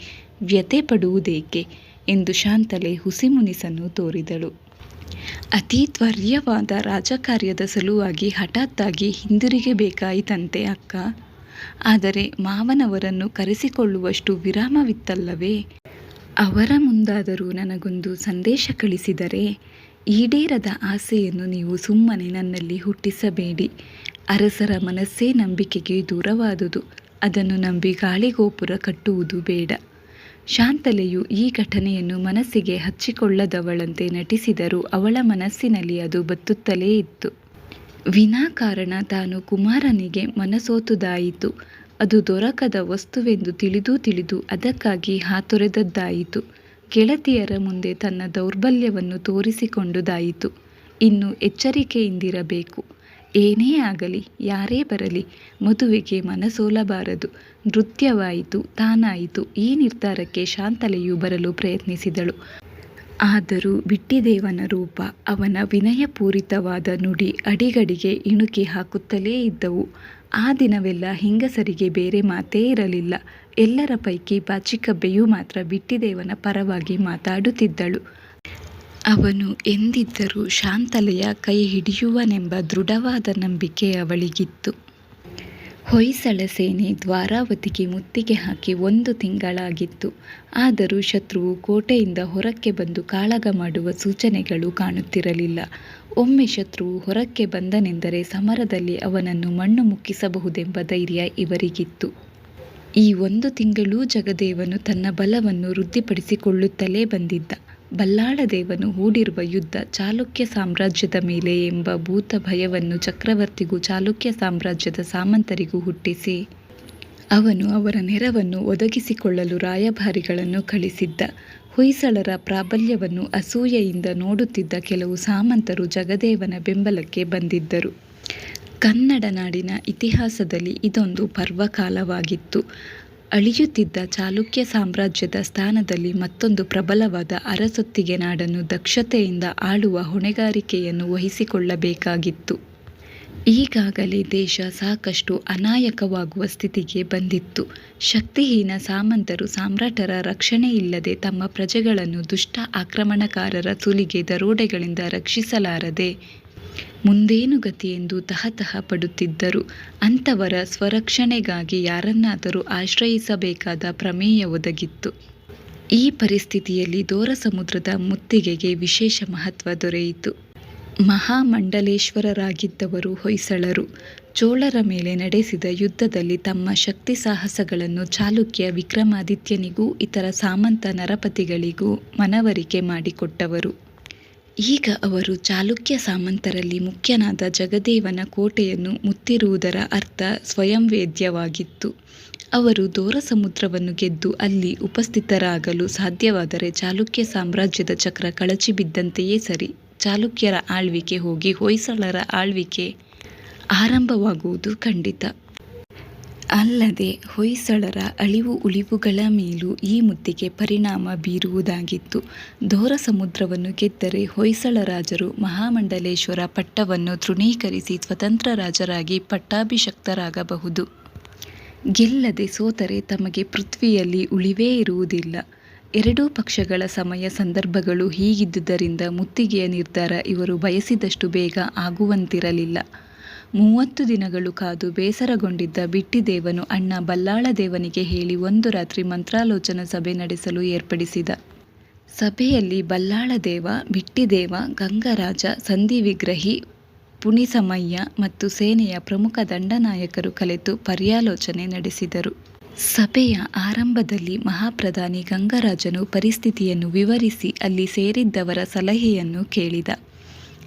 ವ್ಯಥೆ ಪಡುವುದೇಕೆ? ಎಂದು ಶಾಂತಲೆ ಹುಸಿಮುನಿಸನ್ನು ತೋರಿದಳು. ಅತಿ ತ್ವರ್ಯವಾದ ರಾಜಕಾರ್ಯದ ಸಲುವಾಗಿ ಹಠಾತ್ತಾಗಿ ಹಿಂದಿರುಗಬೇಕಾಯಿತಂತೆ ಅಕ್ಕ. ಆದರೆ ಮಾವನವರನ್ನು ಕರೆಸಿಕೊಳ್ಳುವಷ್ಟು ವಿರಾಮವಿತ್ತಲ್ಲವೇ? ಅವರ ಮುಂದಾದರೂ ನನಗೊಂದು ಸಂದೇಶ ಕಳಿಸಿದರೆ, ಈಡೇರದ ಆಸೆಯನ್ನು ನೀವು ಸುಮ್ಮನೆ ನನ್ನಲ್ಲಿ ಹುಟ್ಟಿಸಬೇಡಿ. ಅರಸರ ಮನಸ್ಸೇ ನಂಬಿಕೆಗೆ ದೂರವಾದುದು. ಅದನ್ನು ನಂಬಿ ಗಾಳಿಗೋಪುರ ಕಟ್ಟುವುದು ಬೇಡ. ಶಾಂತಲೆಯು ಈ ಘಟನೆಯನ್ನು ಮನಸ್ಸಿಗೆ ಹಚ್ಚಿಕೊಳ್ಳದವಳಂತೆ ನಟಿಸಿದರೂ ಅವಳ ಮನಸ್ಸಿನಲ್ಲಿ ಅದು ಬತ್ತುತ್ತಲೇ ಇತ್ತು. ವಿನಾಕಾರಣ ತಾನು ಕುಮಾರನಿಗೆ ಮನಸೋತುದಾಯಿತು. ಅದು ದೊರಕದ ವಸ್ತುವೆಂದು ತಿಳಿದೂ ತಿಳಿದು ಅದಕ್ಕಾಗಿ ಹಾತೊರೆದದ್ದಾಯಿತು. ಗೆಳತಿಯರ ಮುಂದೆ ತನ್ನ ದೌರ್ಬಲ್ಯವನ್ನು ತೋರಿಸಿಕೊಂಡುದಾಯಿತು. ಇನ್ನು ಎಚ್ಚರಿಕೆಯಿಂದಿರಬೇಕು. ಏನೇ ಆಗಲಿ, ಯಾರೇ ಬರಲಿ, ಮದುವೆಗೆ ಮನಸೋಲಬಾರದು, ನೃತ್ಯವಾಯಿತು, ತಾನಾಯಿತು, ಈ ನಿರ್ಧಾರಕ್ಕೆ ಶಾಂತಲೆಯು ಬರಲು ಪ್ರಯತ್ನಿಸಿದಳು. ಆದರೂ ಬಿಟ್ಟಿದೇವನ ರೂಪ, ಅವನ ವಿನಯಪೂರಿತವಾದ ನುಡಿ ಅಡಿಗಡಿಗೆ ಇಣುಕಿ ಹಾಕುತ್ತಲೇ ಇದ್ದವು. ಆ ದಿನವೆಲ್ಲ ಹೆಂಗಸರಿಗೆ ಬೇರೆ ಮಾತೇ ಇರಲಿಲ್ಲ. ಎಲ್ಲರ ಪೈಕಿ ಬಾಚಿಕಬ್ಬೆಯು ಮಾತ್ರ ಬಿಟ್ಟಿದೇವನ ಪರವಾಗಿ ಮಾತಾಡುತ್ತಿದ್ದಳು. ಅವನು ಎಂದಿದ್ದರೂ ಶಾಂತಲೆಯ ಕೈ ಹಿಡಿಯುವನೆಂಬ ದೃಢವಾದ ನಂಬಿಕೆ ಅವಳಿಗಿತ್ತು. ಹೊಯ್ಸಳ ಸೇನೆ ದ್ವಾರಾವತಿಗೆ ಮುತ್ತಿಗೆ ಹಾಕಿ ಒಂದು ತಿಂಗಳಾಗಿತ್ತು. ಆದರೂ ಶತ್ರುವು ಕೋಟೆಯಿಂದ ಹೊರಕ್ಕೆ ಬಂದು ಕಾಳಗ ಮಾಡುವ ಸೂಚನೆಗಳು ಕಾಣುತ್ತಿರಲಿಲ್ಲ. ಒಮ್ಮೆ ಶತ್ರುವು ಹೊರಕ್ಕೆ ಬಂದನೆಂದರೆ ಸಮರದಲ್ಲಿ ಅವನನ್ನು ಮಣ್ಣು ಮುಕ್ಕಿಸಬಹುದೆಂಬ ಧೈರ್ಯ ಇವರಿಗಿತ್ತು. ಈ ಒಂದು ತಿಂಗಳೂ ಜಗದೇವನು ತನ್ನ ಬಲವನ್ನು ವೃದ್ಧಿಪಡಿಸಿಕೊಳ್ಳುತ್ತಲೇ ಬಂದಿದ್ದ. ಬಲ್ಲಾಳದೇವನು ಹೂಡಿರುವ ಯುದ್ಧ ಚಾಲುಕ್ಯ ಸಾಮ್ರಾಜ್ಯದ ಮೇಲೆ ಎಂಬ ಭೂತ ಭಯವನ್ನು ಚಕ್ರವರ್ತಿಗೂ ಚಾಲುಕ್ಯ ಸಾಮ್ರಾಜ್ಯದ ಸಾಮಂತರಿಗೂ ಹುಟ್ಟಿಸಿ. ಅವನು ಅವರ ನೆರವನ್ನು ಒದಗಿಸಿಕೊಳ್ಳಲು ರಾಯಭಾರಿಗಳನ್ನು ಕಳಿಸಿದ್ದ. ಹೊಯ್ಸಳರ ಪ್ರಾಬಲ್ಯವನ್ನು ಅಸೂಯೆಯಿಂದ ನೋಡುತ್ತಿದ್ದ ಕೆಲವು ಸಾಮಂತರು ಜಗದೇವನ ಬೆಂಬಲಕ್ಕೆ ಬಂದಿದ್ದರು. ಕನ್ನಡ ನಾಡಿನ ಇತಿಹಾಸದಲ್ಲಿ ಇದೊಂದು ಪರ್ವಕಾಲವಾಗಿತ್ತು. ಅಳಿಯುತ್ತಿದ್ದ ಚಾಲುಕ್ಯ ಸಾಮ್ರಾಜ್ಯದ ಸ್ಥಾನದಲ್ಲಿ ಮತ್ತೊಂದು ಪ್ರಬಲವಾದ ಅರಸೊತ್ತಿಗೆ ನಾಡನ್ನು ದಕ್ಷತೆಯಿಂದ ಆಳುವ ಹೊಣೆಗಾರಿಕೆಯನ್ನು ವಹಿಸಿಕೊಳ್ಳಬೇಕಾಗಿತ್ತು ಈಗಾಗಲೇ ದೇಶ ಸಾಕಷ್ಟು ಅನಾಯಕವಾಗುವ ಸ್ಥಿತಿಗೆ ಬಂದಿತ್ತು. ಶಕ್ತಿಹೀನ ಸಾಮಂತರು ಸಾಮ್ರಾಟರ ರಕ್ಷಣೆಯಿಲ್ಲದೆ ತಮ್ಮ ಪ್ರಜೆಗಳನ್ನು ದುಷ್ಟ ಆಕ್ರಮಣಕಾರರ ಸುಲಿಗೆ ದರೋಡೆಗಳಿಂದ ರಕ್ಷಿಸಲಾರದೆ ಮುಂದೇನು ಗತಿಯೆಂದು ತಹತಹ ಪಡುತ್ತಿದ್ದರು. ಅಂಥವರ ಸ್ವರಕ್ಷಣೆಗಾಗಿ ಯಾರನ್ನಾದರೂ ಆಶ್ರಯಿಸಬೇಕಾದ ಪ್ರಮೇಯ ಒದಗಿತ್ತು. ಈ ಪರಿಸ್ಥಿತಿಯಲ್ಲಿ ದೋರಸಮುದ್ರದ ಮುತ್ತಿಗೆಗೆ ವಿಶೇಷ ಮಹತ್ವ ದೊರೆಯಿತು. ಮಹಾಮಂಡಲೇಶ್ವರರಾಗಿದ್ದವರು ಹೊಯ್ಸಳರು. ಚೋಳರ ಮೇಲೆ ನಡೆಸಿದ ಯುದ್ಧದಲ್ಲಿ ತಮ್ಮ ಶಕ್ತಿಸಾಹಸಗಳನ್ನು ಚಾಲುಕ್ಯ ವಿಕ್ರಮಾದಿತ್ಯನಿಗೂ ಇತರ ಸಾಮಂತ ನರಪತಿಗಳಿಗೂ ಮನವರಿಕೆ ಮಾಡಿಕೊಟ್ಟವರು. ಈಗ ಅವರು ಚಾಲುಕ್ಯ ಸಾಮಂತರಲ್ಲಿ ಮುಖ್ಯನಾದ ಜಗದೇವನ ಕೋಟೆಯನ್ನು ಮುತ್ತಿರುವುದರ ಅರ್ಥ ಸ್ವಯಂವೇದ್ಯವಾಗಿತ್ತು. ಅವರು ದೋರ ಸಮುದ್ರವನ್ನು ಗೆದ್ದು ಅಲ್ಲಿ ಉಪಸ್ಥಿತರಾಗಲು ಸಾಧ್ಯವಾದರೆ ಚಾಲುಕ್ಯ ಸಾಮ್ರಾಜ್ಯದ ಚಕ್ರ ಕಳಚಿಬಿದ್ದಂತೆಯೇ ಸರಿ. ಚಾಲುಕ್ಯರ ಆಳ್ವಿಕೆ ಹೋಗಿ ಹೊಯ್ಸಳರ ಆಳ್ವಿಕೆ ಆರಂಭವಾಗುವುದು ಖಂಡಿತ. ಅಲ್ಲದೆ ಹೊಯ್ಸಳರ ಅಳಿವು ಉಳಿವುಗಳ ಮೇಲೂ ಈ ಮುತ್ತಿಗೆ ಪರಿಣಾಮ ಬೀರುವುದಾಗಿತ್ತು. ದೋರಸಮುದ್ರವನ್ನು ಗೆದ್ದರೆ ಹೊಯ್ಸಳ ರಾಜರು ಮಹಾಮಂಡಲೇಶ್ವರ ಪಟ್ಟವನ್ನು ತೃಣೀಕರಿಸಿ ಸ್ವತಂತ್ರ ರಾಜರಾಗಿ ಪಟ್ಟಾಭಿಷಕ್ತರಾಗಬಹುದು. ಗೆಲ್ಲದೆ ಸೋತರೆ ತಮಗೆ ಪೃಥ್ವಿಯಲ್ಲಿ ಉಳಿವೇ ಇರುವುದಿಲ್ಲ. ಎರಡೂ ಪಕ್ಷಗಳ ಸಮಯ ಸಂದರ್ಭಗಳು ಹೀಗಿದ್ದುದರಿಂದ ಮುತ್ತಿಗೆಯ ನಿರ್ಧಾರ ಇವರು ಬಯಸಿದಷ್ಟು ಬೇಗ ಆಗುವಂತಿರಲಿಲ್ಲ. ಮೂವತ್ತು ದಿನಗಳು ಕಾದು ಬೇಸರಗೊಂಡಿದ್ದ ಬಿಟ್ಟಿದೇವನು ಅಣ್ಣ ಬಲ್ಲಾಳದೇವನಿಗೆ ಹೇಳಿ ಒಂದು ರಾತ್ರಿ ಮಂತ್ರಾಲೋಚನಾ ಸಭೆ ನಡೆಸಲು ಏರ್ಪಡಿಸಿದ. ಸಭೆಯಲ್ಲಿ ಬಲ್ಲಾಳದೇವ, ಬಿಟ್ಟಿದೇವ, ಗಂಗರಾಜ, ಸಂಧಿವಿಗ್ರಹಿ, ಪುಣಿಸಮಯ್ಯ ಮತ್ತು ಸೇನೆಯ ಪ್ರಮುಖ ದಂಡನಾಯಕರು ಕಲೆತು ಪರ್ಯಾಲೋಚನೆ ನಡೆಸಿದರು. ಸಭೆಯ ಆರಂಭದಲ್ಲಿ ಮಹಾಪ್ರಧಾನಿ ಗಂಗರಾಜನು ಪರಿಸ್ಥಿತಿಯನ್ನು ವಿವರಿಸಿ ಅಲ್ಲಿ ಸೇರಿದ್ದವರ ಸಲಹೆಯನ್ನು ಕೇಳಿದ.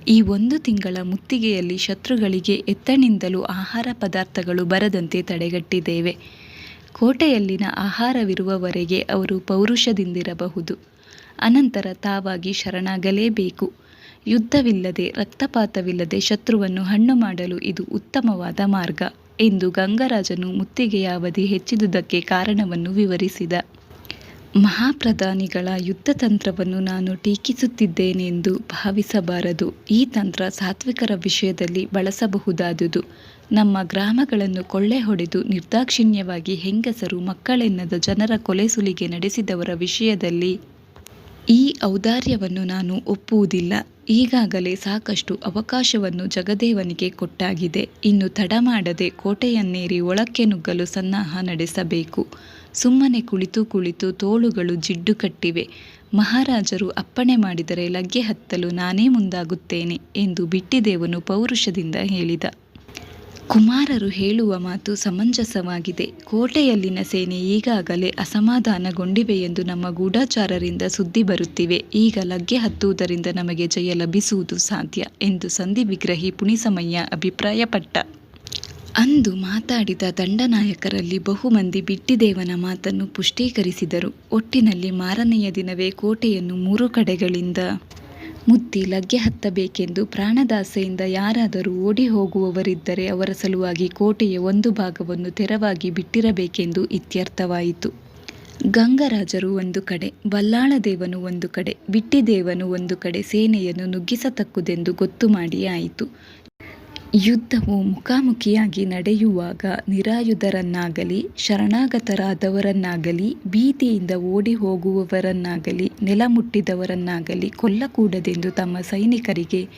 ಈ ಒಂದು ತಿಂಗಳ ಮುತ್ತಿಗೆಯಲ್ಲಿ ಶತ್ರುಗಳಿಗೆ ಎತ್ತಣಿಂದಲೂ ಆಹಾರ ಪದಾರ್ಥಗಳು ಬರದಂತೆ ತಡೆಗಟ್ಟಿದ್ದೇವೆ. ಕೋಟೆಯಲ್ಲಿನ ಆಹಾರವಿರುವವರೆಗೆ ಅವರು ಪೌರುಷದಿಂದಿರಬಹುದು. ಅನಂತರ ತಾವಾಗಿ ಶರಣಾಗಲೇಬೇಕು. ಯುದ್ಧವಿಲ್ಲದೆ, ರಕ್ತಪಾತವಿಲ್ಲದೆ ಶತ್ರುವನ್ನು ಹಣ್ಣು ಮಾಡಲು ಇದು ಉತ್ತಮವಾದ ಮಾರ್ಗ ಎಂದು ಗಂಗರಾಜನು ಮುತ್ತಿಗೆಯ ಅವಧಿ ಹೆಚ್ಚಿದುದಕ್ಕೆ ಕಾರಣವನ್ನು ವಿವರಿಸಿದ. ಮಹಾಪ್ರಧಾನಿಗಳ ಯುದ್ಧತಂತ್ರವನ್ನು ನಾನು ಟೀಕಿಸುತ್ತಿದ್ದೇನೆಂದು ಭಾವಿಸಬಾರದು. ಈ ತಂತ್ರ ಸಾತ್ವಿಕರ ವಿಷಯದಲ್ಲಿ ಬಳಸಬಹುದಾದುದು. ನಮ್ಮ ಗ್ರಾಮಗಳನ್ನು ಕೊಳ್ಳೆ ಹೊಡೆದು ನಿರ್ದಾಕ್ಷಿಣ್ಯವಾಗಿ ಹೆಂಗಸರು ಮಕ್ಕಳೆನ್ನದ ಜನರ ಕೊಲೆ ಸುಲಿಗೆ ನಡೆಸಿದವರ ವಿಷಯದಲ್ಲಿ ಈ ಔದಾರ್ಯವನ್ನು ನಾನು ಒಪ್ಪುವುದಿಲ್ಲ. ಈಗಾಗಲೇ ಸಾಕಷ್ಟು ಅವಕಾಶವನ್ನು ಜಗದೇವನಿಗೆ ಕೊಟ್ಟಾಗಿದೆ. ಇನ್ನು ತಡಮಾಡದೆ ಕೋಟೆಯನ್ನೇರಿ ಒಳಕ್ಕೆ ನುಗ್ಗಲು ಸನ್ನಾಹ ನಡೆಸಬೇಕು. ಸುಮ್ಮನೆ ಕುಳಿತು ಕುಳಿತು ತೋಳುಗಳು ಜಿಡ್ಡು ಕಟ್ಟಿವೆ. ಮಹಾರಾಜರು ಅಪ್ಪಣೆ ಮಾಡಿದರೆ ಲಗ್ಗೆ ಹತ್ತಲು ನಾನೇ ಮುಂದಾಗುತ್ತೇನೆ ಎಂದು ಬಿಟ್ಟಿದೇವನು ಪೌರುಷದಿಂದ ಹೇಳಿದ. ಕುಮಾರರು ಹೇಳುವ ಮಾತು ಸಮಂಜಸವಾಗಿದೆ. ಕೋಟೆಯಲ್ಲಿನ ಸೇನೆ ಈಗಾಗಲೇ ಅಸಮಾಧಾನಗೊಂಡಿವೆ ಎಂದು ನಮ್ಮ ಗೂಢಾಚಾರರಿಂದ ಸುದ್ದಿ ಬರುತ್ತಿವೆ. ಈಗ ಲಗ್ಗೆ ಹತ್ತುವುದರಿಂದ ನಮಗೆ ಜಯ ಲಭಿಸುವುದು ಸಾಧ್ಯ ಎಂದು ಸಂಧಿವಿಗ್ರಹಿ ಪುಣಿಸಮಯ್ಯ ಅಭಿಪ್ರಾಯಪಟ್ಟ. ಅಂದು ಮಾತಾಡಿದ ದಂಡನಾಯಕರಲ್ಲಿ ಬಹುಮಂದಿ ಬಿಟ್ಟಿದೇವನ ಮಾತನ್ನು ಪುಷ್ಟೀಕರಿಸಿದರು. ಒಟ್ಟಿನಲ್ಲಿ ಮಾರನೆಯ ದಿನವೇ ಕೋಟೆಯನ್ನು ಮೂರು ಕಡೆಗಳಿಂದ ಮುತ್ತಿ ಲಗ್ಗೆ ಹತ್ತಬೇಕೆಂದು ಪ್ರಾಣದಾಸೆಯಿಂದ ಯಾರಾದರೂ ಓಡಿ ಹೋಗುವವರಿದ್ದರೆ ಅವರ ಸಲುವಾಗಿ ಕೋಟೆಯ ಒಂದು ಭಾಗವನ್ನು ತೆರವಾಗಿ ಬಿಟ್ಟಿರಬೇಕೆಂದು ಇತ್ಯರ್ಥವಾಯಿತು. ಗಂಗರಾಜರು ಒಂದು ಕಡೆ, ಬಲ್ಲಾಳದೇವನು ಒಂದು ಕಡೆ, ಬಿಟ್ಟಿದೇವನು ಒಂದು ಕಡೆ ಸೇನೆಯನ್ನು ನುಗ್ಗಿಸತಕ್ಕುದೆಂದು ಗೊತ್ತು ಮಾಡಿ ಆಯಿತು. ಯುದ್ಧವು ಮುಖಾಮುಖಿಯಾಗಿ ನಡೆಯುವಾಗ ನಿರಾಯುಧರನ್ನಾಗಲಿ, ಶರಣಾಗತರಾದವರನ್ನಾಗಲಿ, ಭೀತಿಯಿಂದ ಓಡಿಹೋಗುವವರನ್ನಾಗಲಿ, ನೆಲ ಮುಟ್ಟಿದವರನ್ನಾಗಲಿ ಕೊಲ್ಲಕೂಡದೆಂದು ತಮ್ಮ ಸೈನಿಕರಿಗೆ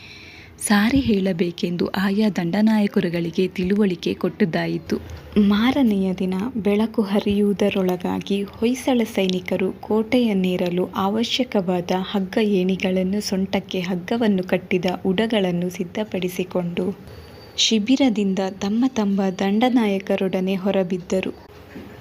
ಸಾರಿ ಹೇಳಬೇಕೆಂದು ಆಯಾ ದಂಡನಾಯಕರುಗಳಿಗೆ ತಿಳುವಳಿಕೆ ಕೊಟ್ಟುದಾಯಿತು. ಮಾರನೆಯ ದಿನ ಬೆಳಕು ಹರಿಯುವುದರೊಳಗಾಗಿ ಹೊಯ್ಸಳ ಸೈನಿಕರು ಕೋಟೆಯನ್ನೇರಲು ಅವಶ್ಯಕವಾದ ಹಗ್ಗ ಏಣಿಗಳನ್ನು ಸೊಂಟಕ್ಕೆ ಹಗ್ಗವನ್ನು ಕಟ್ಟಿದ ಉಡಗಳನ್ನು ಸಿದ್ಧಪಡಿಸಿಕೊಂಡು ಶಿಬಿರದಿಂದ ತಮ್ಮ ತಮ್ಮ ದಂಡನಾಯಕರೊಡನೆ ಹೊರಬಿದ್ದರು.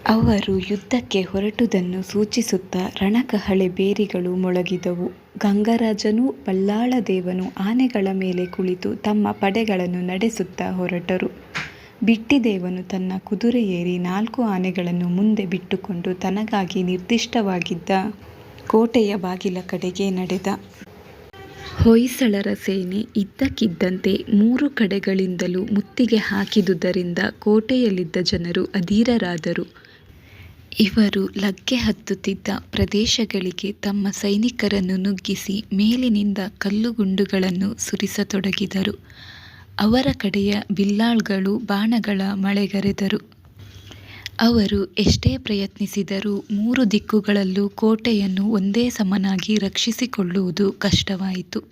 ಅವರು ಯುದ್ಧಕ್ಕೆ ಹೊರಟುದನ್ನು ಸೂಚಿಸುತ್ತಾ ರಣಕಹಳೆ ಬೇರಿಗಳು ಮೊಳಗಿದವು. ಗಂಗರಾಜನೂ ಬಲ್ಲಾಳದೇವನೂ ಆನೆಗಳ ಮೇಲೆ ಕುಳಿತು ತಮ್ಮ ಪಡೆಗಳನ್ನು ನಡೆಸುತ್ತಾ ಹೊರಟರು. ಬಿಟ್ಟಿದೇವನು ತನ್ನ ಕುದುರೆ ಏರಿ ನಾಲ್ಕು ಆನೆಗಳನ್ನು ಮುಂದೆ ಬಿಟ್ಟುಕೊಂಡು ತನಗಾಗಿ ನಿರ್ದಿಷ್ಟವಾಗಿದ್ದ ಕೋಟೆಯ ಬಾಗಿಲ ಕಡೆಗೆ ನಡೆದ. ಹೊಯ್ಸಳರ ಸೇನೆ ಇದ್ದಕ್ಕಿದ್ದಂತೆ ಮೂರು ಕಡೆಗಳಿಂದಲೂ ಮುತ್ತಿಗೆ ಹಾಕಿದುದರಿಂದ ಕೋಟೆಯಲ್ಲಿದ್ದ ಜನರು ಅಧೀರರಾದರು. ಇವರು ಲಗ್ಗೆ ಹತ್ತುತ್ತಿದ್ದ ಪ್ರದೇಶಗಳಿಗೆ ತಮ್ಮ ಸೈನಿಕರನ್ನು ನುಗ್ಗಿಸಿ ಮೇಲಿನಿಂದ ಕಲ್ಲುಗುಂಡುಗಳನ್ನು ಸುರಿಸತೊಡಗಿದರು. ಅವರ ಕಡೆಯ ಬಿಲ್ಲಾಳ್ಗಳು ಬಾಣಗಳ ಮಳೆಗರೆದರು ಅವರು ಎಷ್ಟೇ ಪ್ರಯತ್ನಿಸಿದರೂ ಮೂರು ದಿಕ್ಕುಗಳಲ್ಲೂ ಕೋಟೆಯನ್ನು ಒಂದೇ ಸಮನಾಗಿ ರಕ್ಷಿಸಿಕೊಳ್ಳುವುದು ಕಷ್ಟವಾಯಿತು.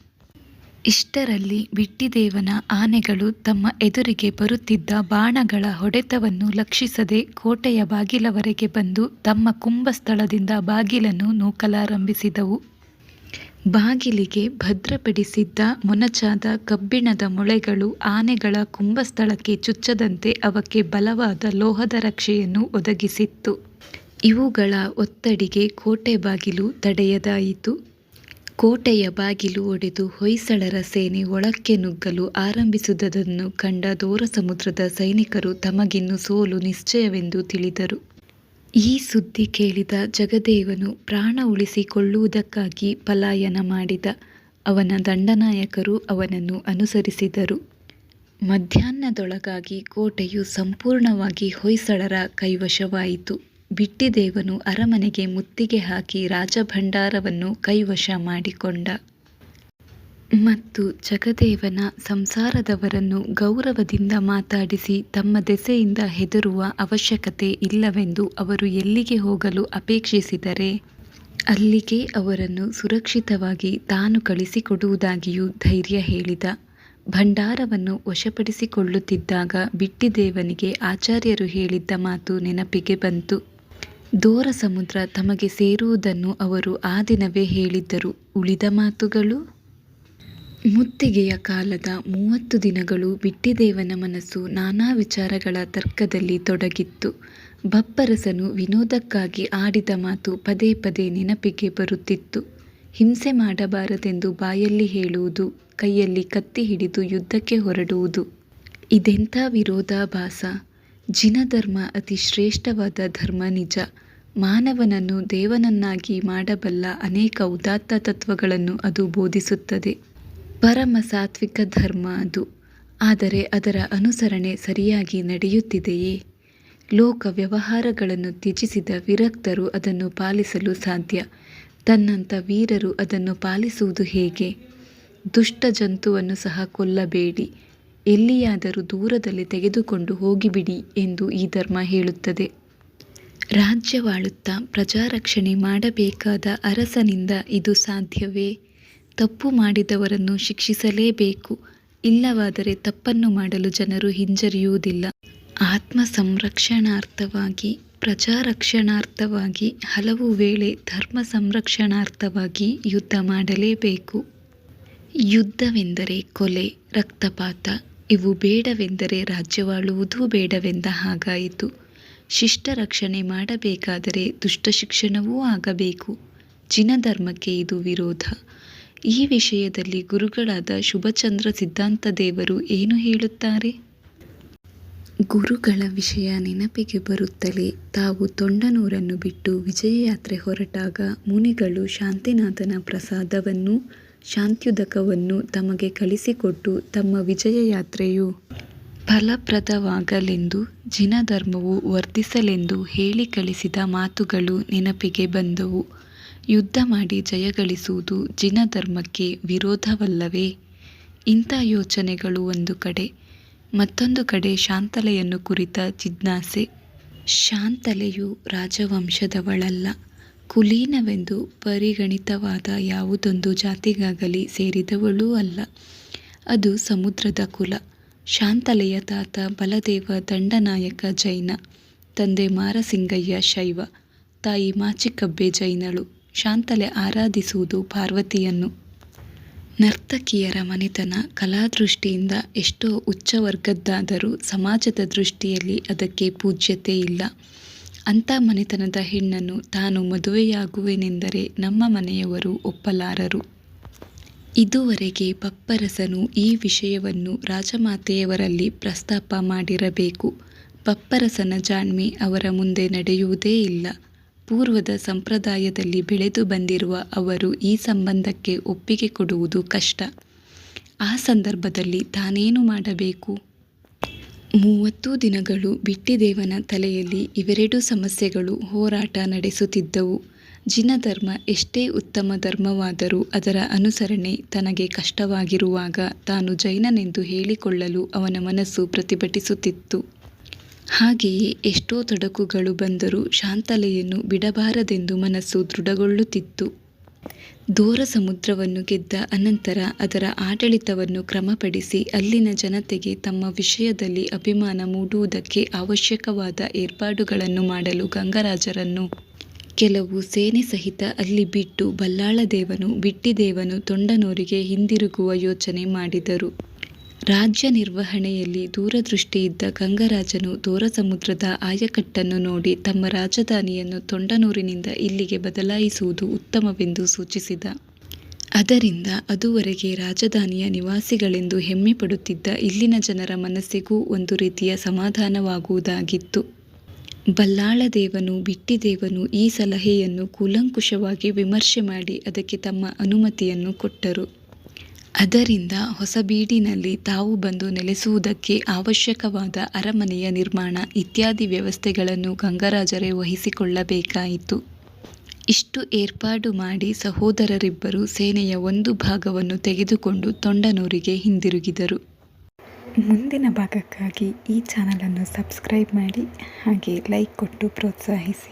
ಇಷ್ಟರಲ್ಲಿ ಬಿಟ್ಟಿದೇವನ ಆನೆಗಳು ತಮ್ಮ ಎದುರಿಗೆ ಬರುತ್ತಿದ್ದ ಬಾಣಗಳ ಹೊಡೆತವನ್ನು ಲಕ್ಷಿಸದೆ ಕೋಟೆಯ ಬಾಗಿಲವರೆಗೆ ಬಂದು ತಮ್ಮ ಕುಂಭಸ್ಥಳದಿಂದ ಬಾಗಿಲನ್ನು ನೂಕಲಾರಂಭಿಸಿದವು. ಬಾಗಿಲಿಗೆ ಭದ್ರಪಡಿಸಿದ್ದ ಮೊನಚಾದ ಕಬ್ಬಿಣದ ಮೊಳೆಗಳು ಆನೆಗಳ ಕುಂಭಸ್ಥಳಕ್ಕೆ ಚುಚ್ಚದಂತೆ ಅವಕ್ಕೆ ಬಲವಾದ ಲೋಹದ ರಕ್ಷೆಯನ್ನು ಒದಗಿಸಿತ್ತು. ಇವುಗಳ ಒತ್ತಡಿಗೆ ಕೋಟೆ ಬಾಗಿಲು ತಡೆಯದಾಯಿತು. ಕೋಟೆಯ ಬಾಗಿಲು ಒಡೆದು ಹೊಯ್ಸಳರ ಸೇನೆ ಒಳಕ್ಕೆ ನುಗ್ಗಲು ಆರಂಭಿಸಿದುದನ್ನು ಕಂಡ ದೋರಸಮುದ್ರದ ಸೈನಿಕರು ತಮಗಿನ್ನು ಸೋಲು ನಿಶ್ಚಯವೆಂದು ತಿಳಿದರು. ಈ ಸುದ್ದಿ ಕೇಳಿದ ಜಗದೇವನು ಪ್ರಾಣ ಉಳಿಸಿಕೊಳ್ಳುವುದಕ್ಕಾಗಿ ಪಲಾಯನ ಮಾಡಿದ. ಅವನ ದಂಡನಾಯಕರು ಅವನನ್ನು ಅನುಸರಿಸಿದರು. ಮಧ್ಯಾಹ್ನದೊಳಗಾಗಿ ಕೋಟೆಯು ಸಂಪೂರ್ಣವಾಗಿ ಹೊಯ್ಸಳರ ಕೈವಶವಾಯಿತು. ಬಿಟ್ಟಿದೇವನು ಅರಮನೆಗೆ ಮುತ್ತಿಗೆ ಹಾಕಿ ರಾಜಭಂಡಾರವನ್ನು ಕೈವಶ ಮಾಡಿಕೊಂಡ. ಮತ್ತು ಜಗದೇವನ ಸಂಸಾರದವರನ್ನು ಗೌರವದಿಂದ ಮಾತಾಡಿಸಿ ತಮ್ಮ ದೆಸೆಯಿಂದ ಹೆದರುವ ಅವಶ್ಯಕತೆ ಇಲ್ಲವೆಂದು ಅವರು ಎಲ್ಲಿಗೆ ಹೋಗಲು ಅಪೇಕ್ಷಿಸಿದರೆ, ಅಲ್ಲಿಗೆ ಅವರನ್ನು ಸುರಕ್ಷಿತವಾಗಿ ತಾನು ಕಳಿಸಿಕೊಡುವುದಾಗಿಯೂ ಧೈರ್ಯ ಹೇಳಿದ. ಭಂಡಾರವನ್ನು ವಶಪಡಿಸಿಕೊಳ್ಳುತ್ತಿದ್ದಾಗ ಬಿಟ್ಟಿದೇವನಿಗೆ ಆಚಾರ್ಯರು ಹೇಳಿದ್ದ ಮಾತು ನೆನಪಿಗೆ ಬಂತು. ದೋರ ಸಮುದ್ರ ತಮಗೆ ಸೇರುವುದನ್ನು ಅವರು ಆ ದಿನವೇ ಹೇಳಿದ್ದರು. ಉಳಿದ ಮಾತುಗಳು? ಮುತ್ತಿಗೆಯ ಕಾಲದ ಮೂವತ್ತು ದಿನಗಳು ಬಿಟ್ಟಿದೇವನ ಮನಸ್ಸು ನಾನಾ ವಿಚಾರಗಳ ತರ್ಕದಲ್ಲಿ ತೊಡಗಿತ್ತು. ಬಪ್ಪರಸನು ವಿನೋದಕ್ಕಾಗಿ ಆಡಿದ ಮಾತು ಪದೇ ಪದೇ ನೆನಪಿಗೆ ಬರುತ್ತಿತ್ತು. ಹಿಂಸೆ ಮಾಡಬಾರದೆಂದು ಬಾಯಲ್ಲಿ ಹೇಳುವುದು, ಕೈಯಲ್ಲಿ ಕತ್ತಿ ಹಿಡಿದು ಯುದ್ಧಕ್ಕೆ ಹೊರಡುವುದು. ಇದೆಂಥ ವಿರೋಧಾಭಾಸ ಜಿನಧರ್ಮ ಅತಿ ಶ್ರೇಷ್ಠವಾದ ಧರ್ಮ ನಿಜ. ಮಾನವನನ್ನು ದೇವನನ್ನಾಗಿ ಮಾಡಬಲ್ಲ ಅನೇಕ ಉದಾತ್ತ ತತ್ವಗಳನ್ನು ಅದು ಬೋಧಿಸುತ್ತದೆ. ಪರಮ ಸಾತ್ವಿಕ ಧರ್ಮ ಅದು. ಆದರೆ ಅದರ ಅನುಸರಣೆ ಸರಿಯಾಗಿ ನಡೆಯುತ್ತಿದೆಯೇ? ಲೋಕ ವ್ಯವಹಾರಗಳನ್ನು ತ್ಯಜಿಸಿದ ವಿರಕ್ತರು ಅದನ್ನು ಪಾಲಿಸಲು ಸಾಧ್ಯ. ತನ್ನಂಥ ವೀರರು ಅದನ್ನು ಪಾಲಿಸುವುದು ಹೇಗೆ? ದುಷ್ಟ ಜಂತುವನ್ನು ಸಹ ಕೊಲ್ಲಬೇಡಿ. ಎಲ್ಲಿಯಾದರೂ ದೂರದಲ್ಲಿ ತೆಗೆದುಕೊಂಡು ಹೋಗಿಬಿಡಿ ಎಂದು ಈ ಧರ್ಮ ಹೇಳುತ್ತದೆ. ರಾಜ್ಯವಾಳುತ್ತಾ ಪ್ರಜಾರಕ್ಷಣೆ ಮಾಡಬೇಕಾದ ಅರಸನಿಂದ ಇದು ಸಾಧ್ಯವೇ? ತಪ್ಪು ಮಾಡಿದವರನ್ನು ಶಿಕ್ಷಿಸಲೇಬೇಕು. ಇಲ್ಲವಾದರೆ ತಪ್ಪನ್ನು ಮಾಡಲು ಜನರು ಹಿಂಜರಿಯುವುದಿಲ್ಲ. ಆತ್ಮ ಸಂರಕ್ಷಣಾರ್ಥವಾಗಿ ಪ್ರಜಾರಕ್ಷಣಾರ್ಥವಾಗಿ, ಹಲವು ವೇಳೆ ಧರ್ಮ ಸಂರಕ್ಷಣಾರ್ಥವಾಗಿ ಯುದ್ಧ ಮಾಡಲೇಬೇಕು. ಯುದ್ಧವೆಂದರೆ ಕೊಲೆ, ರಕ್ತಪಾತ, ಇವು ಬೇಡವೆಂದರೆ ರಾಜ್ಯವಾಳುವುದೂ ಬೇಡವೆಂದ ಹಾಗಾಯಿತು. ಶಿಷ್ಟ ರಕ್ಷಣೆ ಮಾಡಬೇಕಾದರೆ ದುಷ್ಟ ಶಿಕ್ಷಣವೂ ಆಗಬೇಕು. ಜಿನಧರ್ಮಕ್ಕೆ ಇದು ವಿರೋಧ. ಈ ವಿಷಯದಲ್ಲಿ ಗುರುಗಳಾದ ಶುಭಚಂದ್ರ ಸಿದ್ಧಾಂತ ದೇವರು ಏನು ಹೇಳುತ್ತಾರೆ? ಗುರುಗಳ ವಿಷಯ ನೆನಪಿಗೆ ಬರುತ್ತಲೇ ತಾವು ತೊಂಡನೂರನ್ನು ಬಿಟ್ಟು ವಿಜಯಯಾತ್ರೆ ಹೊರಟಾಗ ಮುನಿಗಳು ಶಾಂತಿನಾಥನ ಪ್ರಸಾದವನ್ನು, ಶಾಂತ್ಯುದಕವನ್ನು ತಮಗೆ ಕಳಿಸಿಕೊಟ್ಟು ತಮ್ಮ ವಿಜಯಯಾತ್ರೆಯು ಫಲಪ್ರದವಾಗಲೆಂದು, ಜಿನಧರ್ಮವು ವರ್ಧಿಸಲೆಂದು ಹೇಳಿ ಕಳಿಸಿದ ಮಾತುಗಳು ನೆನಪಿಗೆ ಬಂದವು. ಯುದ್ಧ ಮಾಡಿ ಜಯಗಳಿಸುವುದು ಜಿನಧರ್ಮಕ್ಕೆ ವಿರೋಧವಲ್ಲವೇ? ಇಂಥ ಯೋಚನೆಗಳು ಒಂದು ಕಡೆ, ಮತ್ತೊಂದು ಕಡೆ ಶಾಂತಲೆಯನ್ನು ಕುರಿತ ಜಿಜ್ಞಾಸೆ. ಶಾಂತಲೆಯು ರಾಜವಂಶದವಳಲ್ಲ. ಕುಲೀನವೆಂದು ಪರಿಗಣಿತವಾದ ಯಾವುದೊಂದು ಜಾತಿಗಾಗಲಿ ಸೇರಿದವಳೂ ಅಲ್ಲ. ಅದು ಸಮುದ್ರದ ಕುಲ. ಶಾಂತಲೆಯ ತಾತ ಬಲದೇವ ದಂಡನಾಯಕ ಜೈನ, ತಂದೆ ಮಾರಸಿಂಗಯ್ಯ ಶೈವ, ತಾಯಿ ಮಾಚಿಕಬ್ಬೆ ಜೈನಳು. ಶಾಂತಲೆ ಆರಾಧಿಸುವುದು ಪಾರ್ವತಿಯನ್ನು. ನರ್ತಕಿಯರ ಮನೆತನ ಕಲಾದೃಷ್ಟಿಯಿಂದ ಎಷ್ಟೋ ಉಚ್ಚವರ್ಗದ್ದಾದರೂ ಸಮಾಜದ ದೃಷ್ಟಿಯಲ್ಲಿ ಅದಕ್ಕೆ ಪೂಜ್ಯತೆ ಇಲ್ಲ. ಅಂಥ ಮನೆತನದ ಹೆಣ್ಣನ್ನು ತಾನು ಮದುವೆಯಾಗುವೆನೆಂದರೆ ನಮ್ಮ ಮನೆಯವರು ಒಪ್ಪಲಾರರು. ಇದುವರೆಗೆ ಬಪ್ಪರಸನು ಈ ವಿಷಯವನ್ನು ರಾಜಮಾತೆಯವರಲ್ಲಿ ಪ್ರಸ್ತಾಪ ಮಾಡಿರಬೇಕು. ಬಪ್ಪರಸನ ಜಾಣ್ಮೆ ಅವರ ಮುಂದೆ ನಡೆಯುವುದೇ ಇಲ್ಲ. ಪೂರ್ವದ ಸಂಪ್ರದಾಯದಲ್ಲಿ ಬೆಳೆದು ಬಂದಿರುವ ಅವರು ಈ ಸಂಬಂಧಕ್ಕೆ ಒಪ್ಪಿಗೆ ಕೊಡುವುದು ಕಷ್ಟ. ಆ ಸಂದರ್ಭದಲ್ಲಿ ತಾನೇನು ಮಾಡಬೇಕು? ಮೂವತ್ತು ದಿನಗಳು ಬಿಟ್ಟಿದೇವನ ತಲೆಯಲ್ಲಿ ಇವೆರಡು ಸಮಸ್ಯೆಗಳು ಹೋರಾಟ ನಡೆಸುತ್ತಿದ್ದವು. ಜಿನಧರ್ಮ ಎಷ್ಟೇ ಉತ್ತಮ ಧರ್ಮವಾದರೂ ಅದರ ಅನುಸರಣೆ ತನಗೆ ಕಷ್ಟವಾಗಿರುವಾಗ ತಾನು ಜೈನನೆಂದು ಹೇಳಿಕೊಳ್ಳಲು ಅವನ ಮನಸ್ಸು ಪ್ರತಿಭಟಿಸುತ್ತಿತ್ತು. ಹಾಗೆಯೇ ಎಷ್ಟೋ ತೊಡಕುಗಳು ಬಂದರೂ ಶಾಂತಲೆಯನ್ನು ಬಿಡಬಾರದೆಂದು ಮನಸ್ಸು ದೃಢಗೊಳ್ಳುತ್ತಿತ್ತು. ದೂರ ಸಮುದ್ರವನ್ನು ಗೆದ್ದ ಅನಂತರ ಅದರ ಆಡಳಿತವನ್ನು ಕ್ರಮಪಡಿಸಿ ಅಲ್ಲಿನ ಜನತೆಗೆ ತಮ್ಮ ವಿಷಯದಲ್ಲಿ ಅಭಿಮಾನ ಮೂಡುವುದಕ್ಕೆ ಅವಶ್ಯಕವಾದ ಏರ್ಪಾಡುಗಳನ್ನು ಮಾಡಲು ಗಂಗರಾಜರನ್ನು ಕೆಲವು ಸೇನೆ ಸಹಿತ ಅಲ್ಲಿ ಬಿಟ್ಟು ಬಲ್ಲಾಳದೇವನು, ಬಿಟ್ಟಿದೇವನು ತೊಂಡನೂರಿಗೆ ಹಿಂದಿರುಗುವ ಯೋಚನೆ ಮಾಡಿದರು. ರಾಜ್ಯ ನಿರ್ವಹಣೆಯಲ್ಲಿ ದೂರದೃಷ್ಟಿಯಿದ್ದ ಗಂಗರಾಜನು ದೋರಸಮುದ್ರದ ಆಯಕಟ್ಟನ್ನು ನೋಡಿ ತಮ್ಮ ರಾಜಧಾನಿಯನ್ನು ತೊಂಡನೂರಿನಿಂದ ಇಲ್ಲಿಗೆ ಬದಲಾಯಿಸುವುದು ಉತ್ತಮವೆಂದು ಸೂಚಿಸಿದ. ಅದರಿಂದ ಅದುವರೆಗೆ ರಾಜಧಾನಿಯ ನಿವಾಸಿಗಳೆಂದು ಹೆಮ್ಮೆ ಪಡುತ್ತಿದ್ದ ಇಲ್ಲಿನ ಜನರ ಮನಸ್ಸಿಗೂ ಒಂದು ರೀತಿಯ ಸಮಾಧಾನವಾಗುವುದಾಗಿತ್ತು. ಬಲ್ಲಾಳದೇವನು, ಬಿಟ್ಟಿದೇವನು ಈ ಸಲಹೆಯನ್ನು ಕೂಲಂಕುಷವಾಗಿ ವಿಮರ್ಶೆ ಮಾಡಿ ಅದಕ್ಕೆ ತಮ್ಮ ಅನುಮತಿಯನ್ನು ಕೊಟ್ಟರು. ಅದರಿಂದ ಹೊಸಬೀಡಿನಲ್ಲಿ ತಾವು ಬಂದು ನೆಲೆಸುವುದಕ್ಕೆ ಅವಶ್ಯಕವಾದ ಅರಮನೆಯ ನಿರ್ಮಾಣ ಇತ್ಯಾದಿ ವ್ಯವಸ್ಥೆಗಳನ್ನು ಗಂಗರಾಜರೇ ವಹಿಸಿಕೊಳ್ಳಬೇಕಾಯಿತು. ಇಷ್ಟು ಏರ್ಪಾಡು ಮಾಡಿ ಸಹೋದರರಿಬ್ಬರು ಸೇನೆಯ ಒಂದು ಭಾಗವನ್ನು ತೆಗೆದುಕೊಂಡು ತೊಂಡನೂರಿಗೆ ಹಿಂದಿರುಗಿದರು. ಮುಂದಿನ ಭಾಗಕ್ಕಾಗಿ ಈ ಚಾನಲನ್ನು ಸಬ್ಸ್ಕ್ರೈಬ್ ಮಾಡಿ, ಹಾಗೆ ಲೈಕ್ ಕೊಟ್ಟು ಪ್ರೋತ್ಸಾಹಿಸಿ.